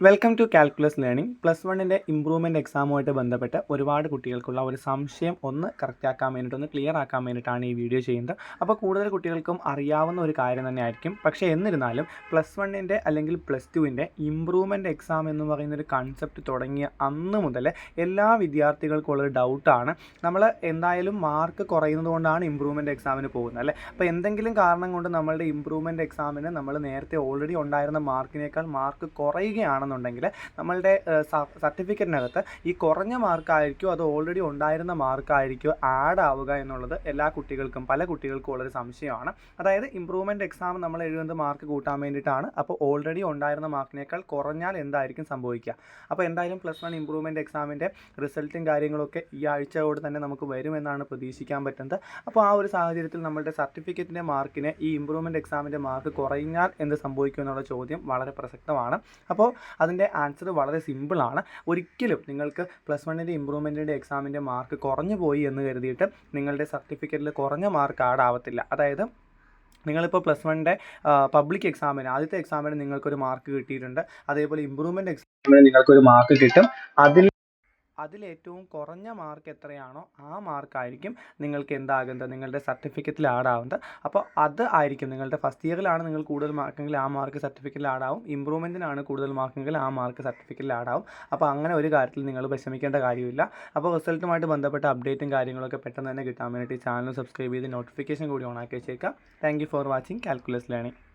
Welcome to calculus learning plus വണ്ണിന്റെ improvement എക്സാമുമായിട്ട് ബന്ധപ്പെട്ട് ഒരുപാട് കുട്ടികൾക്കുള്ള ഒരു സംശയം ഒന്ന് കറക്റ്റ് ആക്കാൻ വേണ്ടിയിട്ട് ഒന്ന് ക്ലിയർ ആക്കാൻ വേണ്ടിയിട്ടാണ് ഈ വീഡിയോ ചെയ്യുന്നത്. അപ്പോൾ കൂടുതൽ കുട്ടികൾക്കും അറിയാവുന്ന ഒരു കാര്യം തന്നെ ആയിരിക്കും പക്ഷേ എന്നിരുന്നാലും പ്ലസ് വണ്ണിന്റെ അല്ലെങ്കിൽ പ്ലസ് ടുവിന്റെ ഇമ്പ്രൂവ്മെന്റ് എക്സാം എന്ന് പറയുന്ന ഒരു കൺസെപ്റ്റ് തുടങ്ങിയ അന്ന് മുതൽ എല്ലാ വിദ്യാർത്ഥികൾക്കും ഉള്ളൊരു ഡൗട്ടാണ് നമ്മൾ എന്തായാലും മാർക്ക് കുറയുന്നത് കൊണ്ടാണ് ഇമ്പ്രൂവ്മെന്റ് എക്സാമിന് പോകുന്നത് അല്ലേ? അപ്പോൾ എന്തെങ്കിലും കാരണം കൊണ്ട് നമ്മളുടെ ഇമ്പ്രൂവ്മെന്റ് എക്സാമിന് നമ്മൾ നേരത്തെ ഓൾറെഡി ഉണ്ടായിരുന്ന മാർക്കിനേക്കാൾ മാർക്ക് കുറയുകയാണെന്നുണ്ടെങ്കിൽ നമ്മളുടെ സർട്ടിഫിക്കറ്റിനകത്ത് ഈ കുറഞ്ഞ മാർക്കായിരിക്കും അത് ഓൾറെഡി ഉണ്ടായിരുന്ന മാർക്കായിരിക്കും ആഡ് ആവുക എന്നുള്ളത് എല്ലാ കുട്ടികൾക്കും പല കുട്ടികൾക്കും ഉള്ളൊരു സംശയമാണ്. അതായത് ഇമ്പ്രൂവ്മെന്റ് എക്സാം നമ്മൾ എഴുതുന്നത് മാർക്ക് കൂട്ടാൻ വേണ്ടിയിട്ടാണ്. അപ്പോൾ ഓൾറെഡി ഉണ്ടായിരുന്ന മാർക്കിനേക്കാൾ കുറഞ്ഞാൽ എന്തായിരിക്കും സംഭവിക്കുക? അപ്പോൾ എന്തായാലും പ്ലസ് വൺ ഇമ്പ്രൂവ്മെന്റ് എക്സാമിന്റെ റിസൾട്ടും കാര്യങ്ങളൊക്കെ ഈ ആഴ്ചയോട് തന്നെ നമുക്ക് വരുമെന്നാണ് പ്രതീക്ഷിക്കാൻ പറ്റുന്നത്. അപ്പോൾ ആ ഒരു സാഹചര്യത്തിൽ നമ്മളുടെ സർട്ടിഫിക്കറ്റിന്റെ മാർക്കിന് ഈ ഇമ്പ്രൂവ്മെന്റ് എക്സാമിന്റെ മാർക്ക് കുറഞ്ഞാൽ എന്ത് സംഭവിക്കും എന്നുള്ള ചോദ്യം വളരെ പ്രസക്തമാണ്. അപ്പോൾ അതിന്റെ ആൻസർ വളരെ സിമ്പിളാണ്. ഒരിക്കലും നിങ്ങൾക്ക് പ്ലസ് വണ്ണിന്റെ ഇമ്പ്രൂവ്മെന്റിന്റെ എക്സാമിന്റെ മാർക്ക് കുറഞ്ഞു പോയി എന്ന് കരുതിയിട്ട് നിങ്ങളുടെ സർട്ടിഫിക്കറ്റിൽ കുറഞ്ഞ മാർക്ക് ആടാവത്തില്ല അതായത് നിങ്ങളിപ്പോൾ പ്ലസ് വണ്ണിന്റെ പബ്ലിക് എക്സാമിന് ആദ്യത്തെ എക്സാമിന് നിങ്ങൾക്കൊരു മാർക്ക് കിട്ടിയിട്ടുണ്ട്. അതേപോലെ ഇമ്പ്രൂവ്മെന്റ് എക്സാമിന് നിങ്ങൾക്കൊരു മാർക്ക് കിട്ടും. അതിൽ അതിലേറ്റവും കുറഞ്ഞ മാർക്ക് എത്രയാണോ ആ മാർക്കായിരിക്കും നിങ്ങൾക്ക് എന്താകുന്നത് നിങ്ങളുടെ സർട്ടിഫിക്കറ്റിൽ ആഡ് ആവുന്നത്. അപ്പോൾ അത് ആയിരിക്കും നിങ്ങളുടെ ഫസ്റ്റ് ഇയറിലാണ് നിങ്ങൾ കൂടുതൽ മാർക്കെങ്കിൽ ആ മാർക്ക് സർട്ടിഫിക്കറ്റിൽ ആഡാവും ഇമ്പ്രൂവ്മെന്റിനാണ് കൂടുതൽ മാർക്കെങ്കിൽ ആ മാർക്ക് സർട്ടിഫിക്കറ്റിൽ ആഡാവും അപ്പോൾ അങ്ങനെ ഒരു കാര്യത്തിൽ നിങ്ങൾ വിഷമിക്കേണ്ട കാര്യമില്ല. അപ്പോൾ റിസൾട്ടുമായിട്ട് ബന്ധപ്പെട്ട അപ്ഡേറ്റും കാര്യങ്ങളൊക്കെ പെട്ടെന്ന് തന്നെ കിട്ടാൻ വേണ്ടിയിട്ട് ചാനൽ സബ്സ്ക്രൈബ് ചെയ്ത് നോട്ടിഫിക്കേഷൻ കൂടി ഓൺ ആക്കി വെച്ചേക്കാം thank for watching calculus learning